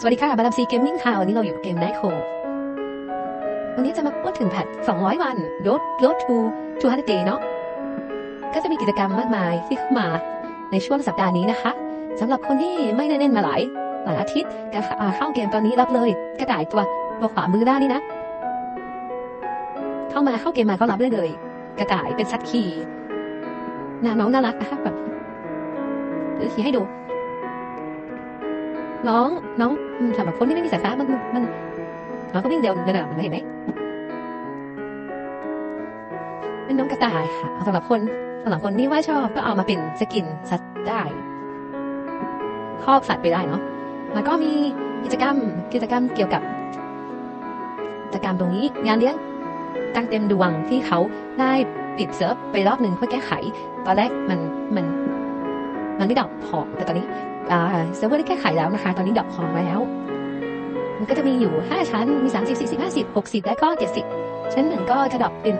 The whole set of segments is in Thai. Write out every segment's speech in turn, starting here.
สวัสดีค่ะมาดามซีเกมมิ่งค่ะวันนี้เราอยู่กับเกมไนโควันนี้จะมาพูดถึงแพท200 วัน Road Road to 200 Day เนาะก็จะมีกิจกรรมมากมายที่เข้ามาในช่วงสัปดาห์นี้นะคะสำหรับคนที่ไม่ได้เล่นมาหลายหลายอาทิตย์การเข้าเกมตอนนี้รับเลยกระต่ายตัวตัวขวามือด้านนี้นะ เข้ามาเข้าเกมมาก็รับได้เลย กระต่ายเป็นสัตว์ขี่น่าน้องน่ารักนะคะแบบหรือขี่ให้ดู น้องน้องสำหรับคนที่ไม่มีสายฟ้ามันมันน้องก็วิ่งเร็วระดับมันเห็นไหมเป็นน้องกระต่ายค่ะสำหรับคนสำหรับคนที่ว่าชอบก็เอามาเป็นสกินสัตว์ได้ครอบสัตว์ไปได้เนาะแล้วก็มีกิจกรรมกิจกรรมเกี่ยวกับกิจกรรมตรงนี้งานเลี้ยงตั้งเต็มดวงที่เขาได้ปิดเซิร์ฟไปรอบหนึ่งเพื่อแก้ไข ตอนแรกมันมัน มันไม่ดอกพอแต่ตอนนี้เซิร์ฟเวอร์ได้แก้ไขแล้วนะคะ ตอนนี้ดอกพอแล้ว มันก็จะมีอยู่ 5 ชั้น มี 30 40 50 60 และก็ 70 ชั้นหนึ่งก็จะดอกเป็น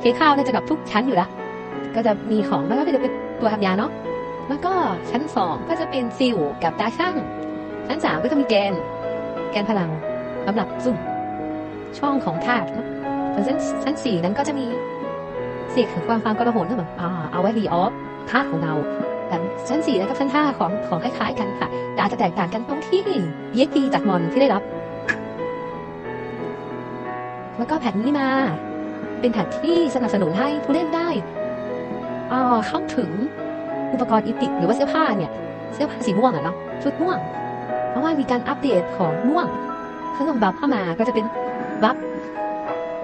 เคข้าวน่าจะดอกทุกชั้นอยู่ละก็จะมีของแล้วก็จะเป็นตัวทำยาเนาะแล้วก็ชั้น 2 ก็จะเป็นซิลกับตาช่าง ชั้น 3 ก็จะมีแกน แกนพลังสำหรับซุ่มช่องของธาตุเนาะส่วนชั้นชั้น4นั้นก็จะมีเสียงของความความกระโหนก็แบบอ่าเอาไว้รีออฟธาตุของเรา กันชั้นสี่และก็ชั้นห้าของของคล้ายๆกันค่ะแต่อาจจะแตกต่างกันตรงที่เยกีจากมอนที่ได้รับ แล้วก็แผ่นนี้มา เป็นแผ่นที่สนับสนุนให้ผู้เล่นได้อ่าเข้าถึงอุปกรณ์อิติหรือว่าเสื้อผ้าเนี่ย เสื้อผ้าสีม่วงอะเนาะชุดม่วง เพราะว่ามีการอัปเดตของม่วงเพิ่มบัฟเข้ามาก็จะเป็นบัฟ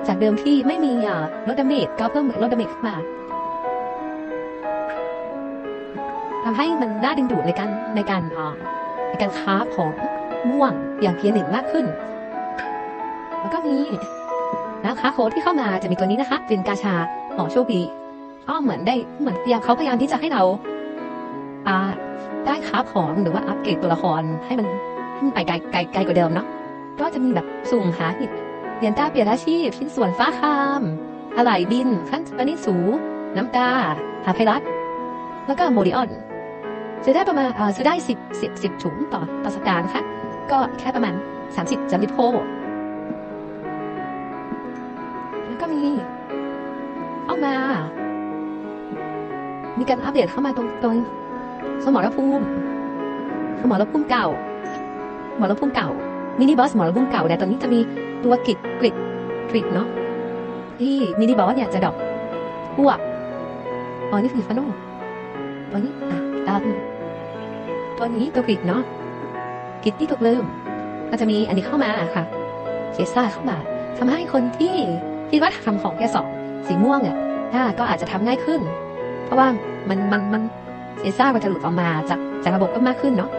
จากเดิมที่ไม่มีอ่าลดดาเมจก็เพิ่มลดดาเมจขึ้นมา ให้มันน่าดึงดูดในการในการอ่าในการค้าของม่วงอย่างเพียรหนึ่งมากขึ้น แล้วก็มีนะคะโค้ดที่เข้ามาจะมีตัวนี้นะคะ เป็นกาชาหอโชคดีก็เหมือนได้เหมือนพยายามเขาพยายามที่จะให้เราอ่าได้ค้าของหรือว่าอัปเกรดตัวละครให้มันให้นไปไกลไกลไกลกว่าเดิมเนาะก็จะมีแบบสุ่มหาหินเรียนตาเปลี่ยนอาชีพชิ้นส่วนฟ้าคามอะไหล่บินขั้นปนิสู น้ำตาหาไพรัตแล้วก็โมดิออน ซื้อได้ประมาณเออซื้อได้สิบสิบสิบถุงต่อต่อสัปดาห์นะคะ ก็แค่ประมาณสามสิบสามสิบโพแล้วก็มีเข้ามา มีการอัปเดตเข้ามาตรงตรงสมรภูมิสมรภูมิเก่าสมรภูมิเก่า มินิบอสสมรภูมิเก่าแต่ตอนนี้จะมีตัวกริดกริดกริดเนาะที่มินิบอสเนี่ยจะดอกพวกอ๋อนี่คือฟาโนตัวนี้อะตาม ตัวนี้ตัวกริดเนาะกริดที่ถูกลืม ก็จะมีอันนี้เข้ามาค่ะเชซ่าเข้ามาทำให้คนที่คิดว่าทำของแค่สองสีม่วงเนี่ยถ้าก็อาจจะทำง่ายขึ้น เพราะว่ามันมันมันเชซ่ามันจะหลุดออกมาจากจากระบบก็มากขึ้นเนาะ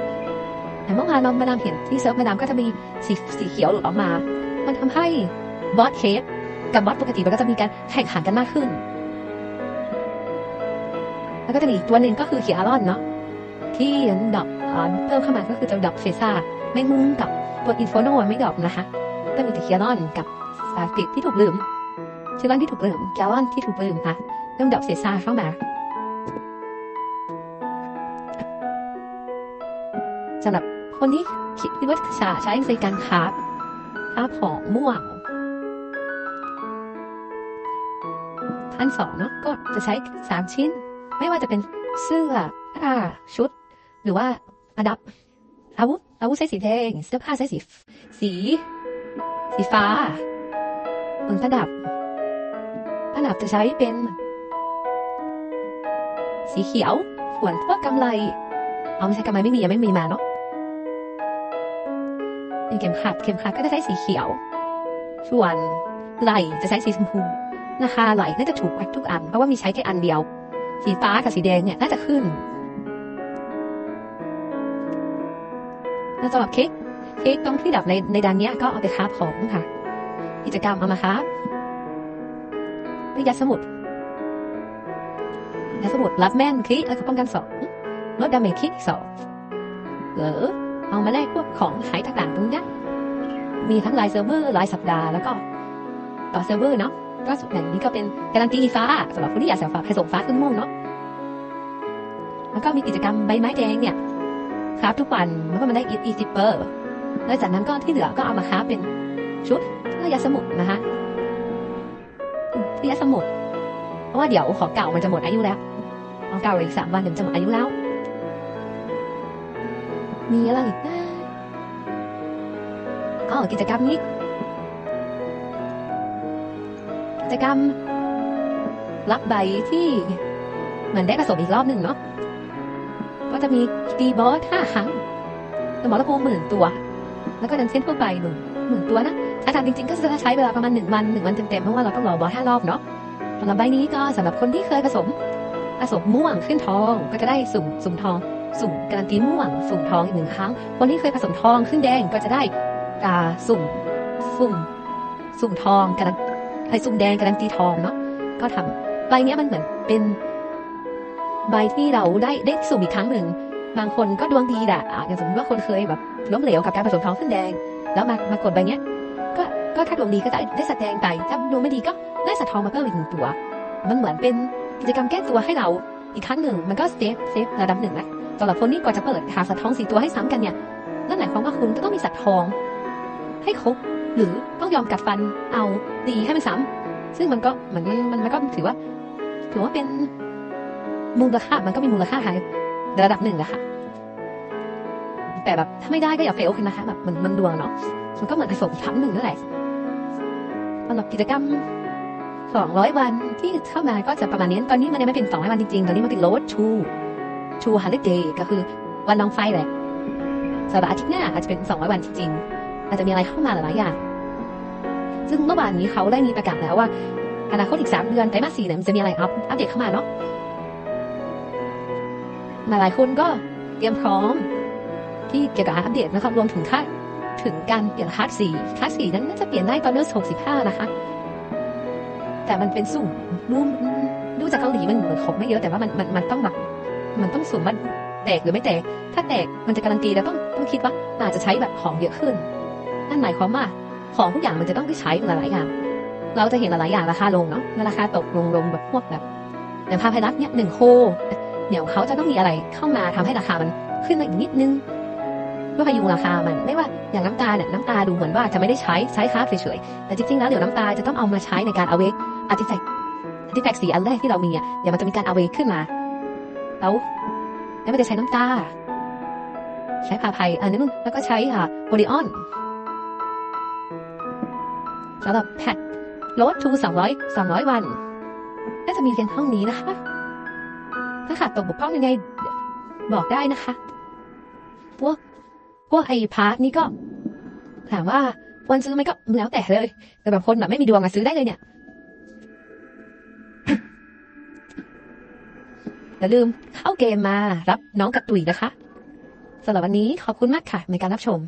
แต่เมื่อวานเรามาดามเห็นที่เซิร์ฟมาดามก็จะมีสีสีเขียวหลุดออกมา มันทำให้บอสเคฟกับบอสปกติมันก็จะมีการแข่งขันกันมากขึ้น แล้วก็จะมีอีกตัวหนึ่งก็คือเขียอารอนเนาะ ที่ดอกเพิ่มเข้ามาก็คือจะดอกเฟซ่าไม่มุ้งกับตัวอินโฟโนไม่ดอกนะคะก็มีแต่เคียรอนกับสาติที่ถูกลืมชื่อร้นที่ถูกลืมแกลอนที่ถูกลืมค่ะเริ่มดอกเฟซ่าเข้ามาสำหรับคนที่คิดว่าจะใช้ในการคราฟคราฟของม่วงท่านสองเนาะก็จะใช้สามชิ้น ไม่ว่าจะเป็นเสื้อผ้าชุด หรือว่าประดับ อาวุธอาวุธใช้สีแดงเสื้อผ้าใช้สีสี สีฟ้าบนประดับประดับจะใช้เป็น สีเขียวส่วนพวกกำไรเอาไม่ใช่กำไรไม่มียังไม่มีมาเนาะเป็นเข็มขัดเข็มขัดก็จะใช้สีเขียว ส่วนไหลจะใช้สีชมพูนะคะไหลน่าจะถูกวัดทุกอัน เพราะว่ามีใช้แค่อันเดียว สีฟ้ากับสีแดงเนี่ยน่าจะขึ้น แล้วสำหรับเค้กเค้กตรงที่ดับในในดันเนี้ยก็เอาไปคาฟของค่ะ กิจกรรมเอามาคาฟวิยาสมุดยาสมุดรับแม่นคิแล้วก็ป้องกันสองลดดาเมจคลิสองหรือเอามาแลกพวกของขายต่างๆตรงนี้มีทั้งรายเซิร์ฟเวอร์รายสัปดาห์แล้วก็ต่อเซิร์ฟเวอร์เนาะก็สุดอย่างนี้ก็เป็นการันตีฟ้าสำหรับคนที่อยากส่งฟ้าให้ส่งฟ้าขึ้นม่วงเนาะแล้วก็มีกิจกรรมใบไม้แดงเนี่ย ครับทุกวันแล้วก็มันได้อีอีซิปเปอร์แล้วจากนั้นก็ที่เหลือก็เอามาค้าฟเป็นชุดระยะสมุดนะคะระยะสมุดเพราะว่าเดี๋ยวของเก่ามันจะหมดอายุแล้วของเก่าอีกสามวันเดี๋ยวจะหมดอายุแล้วมีอะไรอีกนะอ๋อกิจกรรมนี้กิจกรรมรับใบที่เหมือนได้ผสมอีกรอบหนึ่งเนาะ ก็จะมีตีบอสห้าครั้งสมรภูหมื่นตัว แล้วก็ดันเส้นทั่วไปหนึ่งหมื่นตัวนะถ้าทำจริงๆก็จะใช้เวลาประมาณหนึ่งวันหนึ่งวันเต็มๆเพราะว่าเราต้องรอบอสห้ารอบเนาะสำหรับใบนี้ก็สำหรับคนที่เคยผสมผสมม่วงขึ้นทองก็จะได้สุ่มสุ่มทอง สุ่มการันตีม่วง สุ่มทองอีกหนึ่งครั้ง คนที่เคยผสมทองขึ้นแดงก็จะได้อ่าสุ่มสุ่มสุ่มทองการันไอสุ่มแดงการันตีทองเนาะก็ทำใบเนี้ยมันเหมือนเป็น ใบที่เราได้ได้สุ่มอีกครั้งหนึ่ง บางคนก็ดวงดีแหละอะอย่างสมมติว่าคนเคยแบบล้มเหลวกับการผสมทองขึ้นแดง แล้วมามากดใบเนี้ย ก็ก็ถ้าดวงดีก็จะได้สัตว์แดงไปถ้าดวงไม่ดีก็ได้สัตว์ทองมาเพิ่มอีกหนึ่งตัว มันเหมือนเป็นกิจกรรมแก้ตัวให้เราอีกครั้งหนึ่งมันก็เซฟเซฟระดับหนึ่งนะสำหรับคนที่ก่อนจะเปิดหาสัตว์ทองสี่ตัวให้ซ้ำกันเนี่ยนั่นหมายความว่าคุณก็ต้องมีสัตว์ทอง ให้ครบหรือต้องยอมกัดฟันเอาดีให้มันซ้ำซึ่งมันก็เหมือนมันมันก็ถือว่า ถือว่าเป็น มูลค่ามันก็มีมูลค่าหายระดับหนึ่งแหละค่ะแต่แบบถ้าไม่ได้ก็อย่าเฟลขึ้นนะคะแบบมันมันดวงเนาะมันก็เหมือนผสมทั้งหนึ่งนั่นแหละสำหรับกิจกรรม200วันที่เข้ามาก็จะประมาณนี้ ตอนนี้มันยังไม่เป็น200วันจริงๆ ตอนนี้มันเป็นโรดชูชูฮันเดเดย์ก็คือวันลองไฟแหละสำหรับอาทิตย์หน้าอาจจะเป็น200วันจริงๆ อาจจะมีอะไรเข้ามาหลายอย่าง ซึ่งเมื่อวานนี้เขาได้มีประกาศแล้วว่าอนาคตอีก3เดือนไตรมาสสี่เนี่ยมันจะมีอะไรอัปอัปเดตเข้ามาเนาะ หลายๆคนก็เตรียมพร้อม ที่เกี่ยวกับอัปเดตนะครับรวมถึงค่าถึงการเปลี่ยนคลาสสีคลาสสีนั้นน่าจะเปลี่ยนได้ตอนเดือน65นะคะ แต่มันเป็นสุ่มดูดูจากเกาหลีมันเหมือนของไม่เยอะแต่ว่ามันมันมันต้องแบบมันต้องสุ่มมันแตกหรือไม่แตก ถ้าแตกมันจะการันตีแล้วต้องต้องคิดว่าอาจจะใช้แบบของเยอะขึ้น นั่นหมายความว่าของทุกอย่างมันจะต้องได้ใช้หลายๆอย่าง เราจะเห็นหลายๆอย่างราคาลงเนาะราคาตกลงลงแบบพวกแบบอย่างพาไพรัสเนี่ยหนึ่งโค เดี๋ยวเขาจะต้องมีอะไรเข้ามาทำให้ราคามันขึ้นมาอีกนิดนึงเพื่อพยุงราคามันไม่ว่าอย่างน้ำตาเนี่ยน้ำตาดูเหมือนว่าจะไม่ได้ใช้ใช้ค้าเฉยๆแต่จริงๆแล้วเดี๋ยวน้ำตาจะต้องเอามาใช้ในการเอาเวกอาร์ติแฟกอาร์ติแฟกสีอันแรกที่เรามีอะเดี๋ยวมันจะมีการเอาเวกขึ้นมาแล้วแล้วมันจะใช้น้ำตา ใช้พาไพอันนี้นแล้วก็ใช้ค่ะโอริออนสำหรับแพทลดทูสองร้อยสองร้อยวันน่าจะมีเพียงเท่านี้นะคะ ถ้าขาดตกบกพร่องยังไง บอกได้นะคะ พวก พวกไอ้พาร์ทนี้ก็ ถามว่าควรซื้อไหมก็แล้วแต่เลย แต่แบบคนแบบไม่มีดวงอะซื้อได้เลยเนี่ยอย่าลืมเข้าเกมมารับน้องกระตุยนะคะสำหรับวันนี้ขอบคุณมากค่ะในการรับชม